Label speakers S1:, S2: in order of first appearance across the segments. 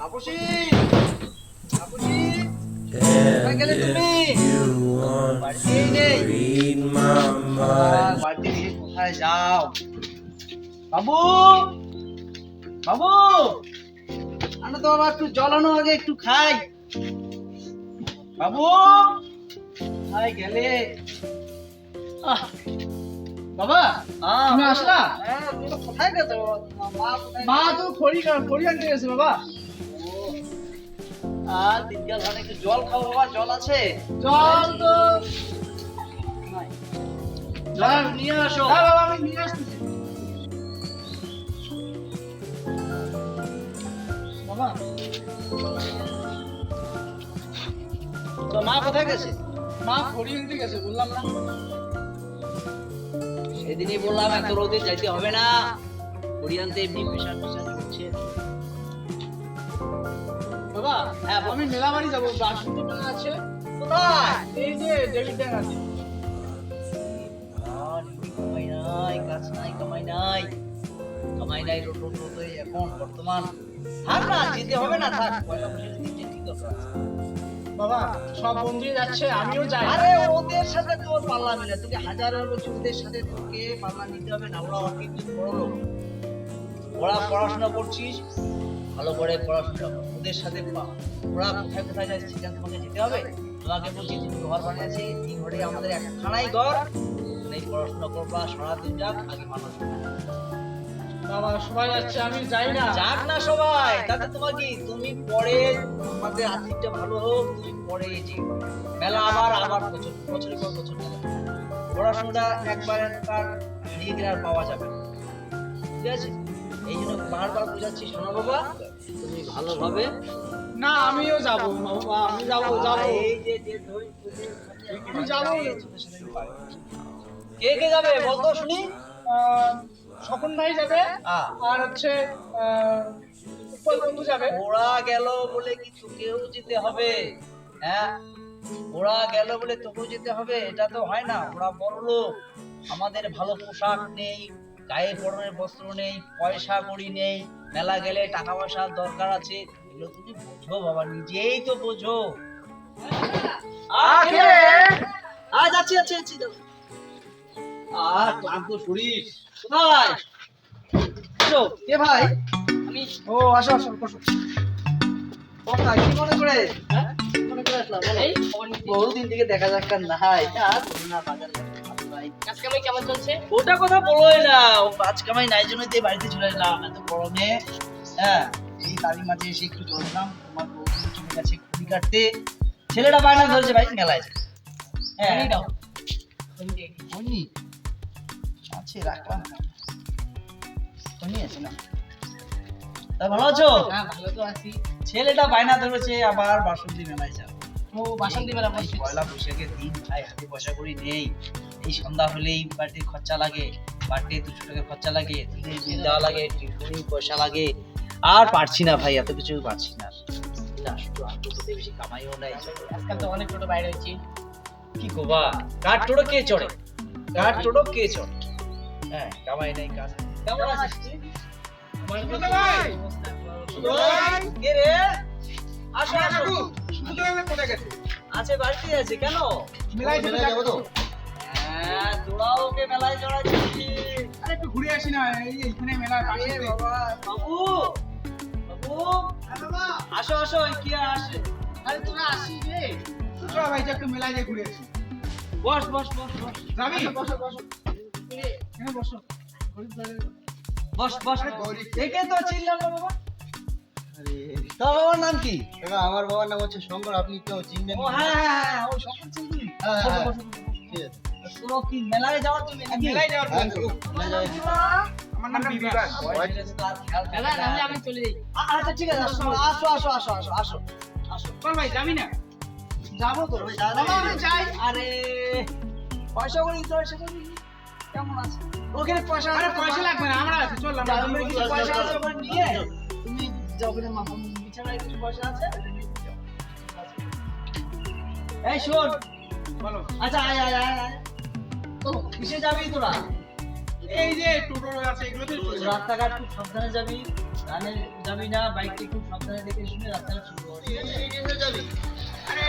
S1: তাপসী! তাপসী! গেলে তুমি? বাড়িতেই নেই।
S2: read my
S1: R
S2: mind.
S1: বাড়িতে গিয়ে কোথায় যাও? বাবু! বাবু! আনো তো বাবা একটু জল আনো আগে একটু খাই। বাবু! কোথায় গেলে? আহ, বাবা! তুমি আসলা? হ্যাঁ কোথায় গেছো? কোথায়
S3: মা তো খড়ি খড়ি আনতে গেছে বাবা।
S1: আর দিনকাল একটু জল খাও বাবা জল আছে?
S3: জল তো
S1: জল নিয়ে আসো।
S3: হ্যাঁ বাবা আমি নিয়ে আসতেছি বাবা।
S1: তো মা কোথায় গেছে?
S3: মা খড়ি গেছে বললাম না।
S1: সেদিনই বললাম এত রোদে যাইতে হবে না। হরিয়ানতে এমনি প্রেশার প্রেশার হচ্ছে হ্যাঁ,
S3: আমি মেলা বাড়ি যাব বাসন্তী মেলা আছে।
S1: কোথায়?
S3: এই যে ডেভিড ড্যাং আছে।
S1: কামাই নাই কাজ নাই কামাই নাই। কামাই নাই রোদ রোদ রোদ এখন বর্তমান। থাক না যেতে হবে না থাক পয়লা বৈশাখের দিনটা ঠিক আছে।
S3: বাবা সব বন্ধুই যাচ্ছে আমিও যাই।
S1: আরে ওদের সাথে তোর পাল্লা মিলে তোকে বলছি ওদের সাথে তোকে পাল্লা নিতে হবে না ওরা অনেক বড় লোক। ওরা পড়াশোনা করছিস ভালো করে পড়াশোনা ওদের সাথে ওরা কোথায় কোথায় যায় সেখানে তোমাকে যেতে হবে। তোমাকে বলছি তুমি ঘর বানিয়েছি এই ঘরে আমাদের একখানাই ঘর। এই পড়াশোনা করবা সারাদিন যাক আগে মানুষ
S3: বাবা সবাই যাচ্ছে আমি যাই না।
S1: যাক না সবাই তাতে তোমার কি? তুমি পরে আমাদের আর্থিকটা ভালো হোক তুমি পরে যে মেলা আবার আবার বছর বছরের পর বছর পড়াশোনাটা একবার তার হারিয়ে গেলে আর পাওয়া যাবে না। ঠিক আছে? এই জন্য বারবার বোঝাচ্ছি শোনো বাবা তুমি ভালোভাবে
S3: না আমিও যাব আমি যাব যাব।
S1: এই যে যে ধরি
S3: আমি যাব।
S1: কে কে যাবে? বলতো শুনি।
S3: স্বপন ভাই যাবে আর হচ্ছে উৎপল বন্ধু যাবে।
S1: ওরা গেল বলে কি তোকেও যেতে হবে। হ্যাঁ? ওরা গেল বলে তোকেও যেতে হবে এটা তো হয় না। ওরা বড় লোক আমাদের ভালো পোশাক নেই গায়ে পরনের বস্ত্র নেই পয়সা কড়ি নেই মেলা গেলে টাকা পয়সার দরকার আছে। এগুলো তুমি বোঝো বাবা নিজেই তো বোঝো। আজ যাচ্ছি যাচ্ছি যাও। আর ক্লান্ত শরীর। কোথায়? কে ভাই? আমি। ও আসো আসো বসো। কোথায়? কি মনে করে? হ্যাঁ? মনে করে আসলাম। বহুদিন থেকে দেখা যাক নাই। আর না বাজার ঘাটে
S4: কাজ কামাই কেমন চলছে?
S1: ওটা কথা বলোই না। ও কাজ কামাই নাই জন্য বাড়িতে চলে এলাম এত গরমে। হ্যাঁ এই তারই মাঝে এসে একটু চললাম তোমার বউকে চলে গেছে কাটতে। ছেলেটা বায়না ধরেছে ভাই মেলায়। হ্যাঁ। আছে রাখলাম। আছে না? তা ভালো আছো?
S4: হ্যাঁ ভালো তো আছি।
S1: ছেলেটা বায়না ধরেছে আবার বাসন্তী মেলায় যাবে।
S4: ও বাসন্তী মেলা বসছে।
S1: পয়লা বৈশাখের দিন ভাই হাতে পয়সা করি নেই। এই সন্ধ্যা হলেই বাড়িতে খরচা লাগে। বাড়িতে দুশো টাকা খরচা লাগে দুধের বিল দেওয়া লাগে টিউশনি পয়সা লাগে। আর পারছি না ভাই এত কিছু পারছি না। না শুধু আর দুটোতে বেশি কামাইও নাই।
S4: আজকাল তো অনেক ছোট বাইরে হচ্ছি
S1: কি গোবা কাঠ টোটো কে চড়ে? কাঠ টোটো কে চড়ে? হ্যাঁ কামাই নাই কাজ। কেমন আছিস? তুই? কে রে? আসো আসো।
S3: কোথায় গেছে।
S1: আছে বাড়িতে আছে কেন?
S3: মেলায় যাব তো।
S1: হ্যাঁ তোরাও ওকে মেলায় চড়াচ্ছিস।
S3: আরে একটু ঘুরে আসি না এই এইখানে মেলার পাশে
S1: বাবা বাবু বাবু। আসো আসো কি আর আসে?
S4: আরে তোরা আসিস রে।
S3: চলো ভাই একটু মেলায় যাই ঘুরে আসি।
S1: বস বস বস বস।
S3: যাবি
S4: বসো বসো
S3: বসো।
S1: দেখে তো চিনলাম না বাবা। তোর বাবার নাম কি?
S5: কাকা আমার বাবার নাম হচ্ছে শঙ্কর আপনি কেউ চিনবেন
S1: ও হ্যাঁ হ্যাঁ, হ্যাঁ ও চিনবি?
S5: হ্যাঁ।
S1: বসো, বসো, বসো।
S5: ঠিক আছে।
S1: তোরা কি মেলায় যাওয়ার জন্য
S3: মেলায় যাওয়ার প্ল্যান করো।
S5: মেলায় যাই।
S3: আমার নাম বিবাস
S1: বয়স হয়েছে তো আর খেয়াল থাকে
S4: দাদা নাহলে আমি চলে যাই।
S1: আচ্ছা ঠিক আছে আসো আসো আসো আসো আসো আসো আসো
S3: চল ভাই যাবি না?
S1: যাব তো।
S3: বাবা, আমি যাই।
S1: আরে পয়সা করি কেমন আছে? ওখানে পয়সা
S3: আরে পয়সা লাগবে না আমরা আছি চল আমরা
S1: কিছু পয়সা আছে ওখানে নিয়ে? তুমি যাও ওখানে মাথা বিছানায় কিছু পয়সা আছে? এই শোন।
S3: বলো।
S1: আচ্ছা আয় আয় আয় আয়। তো কিসে যাবি তোরা?
S3: এই যে টোটো আছে এগুলো তো
S1: রাস্তাঘাট খুব সাবধানে যাবি রানে যাবি না বাইকটি খুব সাবধানে দেখে শুনে রাস্তাটা শুরু করবি
S5: যাবি। আরে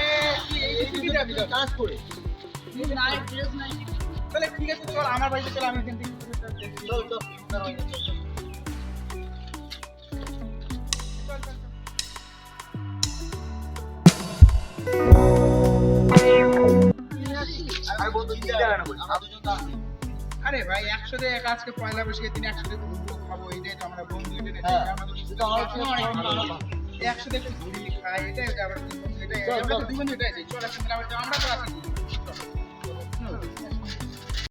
S5: তুই যাবি কাজ করে।
S4: নাই ড্রেস নাই।
S3: তাহলে ঠিক আছে চল আমার বাড়িতে চল আমি এখান থেকে চল,
S5: চল। আরে
S3: ভাই একসাথে এক আজকে পয়লা বৈশাখের দিন একসাথে ঘুরবো খাব এটাই তো আমরা বন্ধু এটা
S1: হ্যাঁ। এটা।
S3: একসাথে ঘুরি খাই এটাই আমরা তো আছি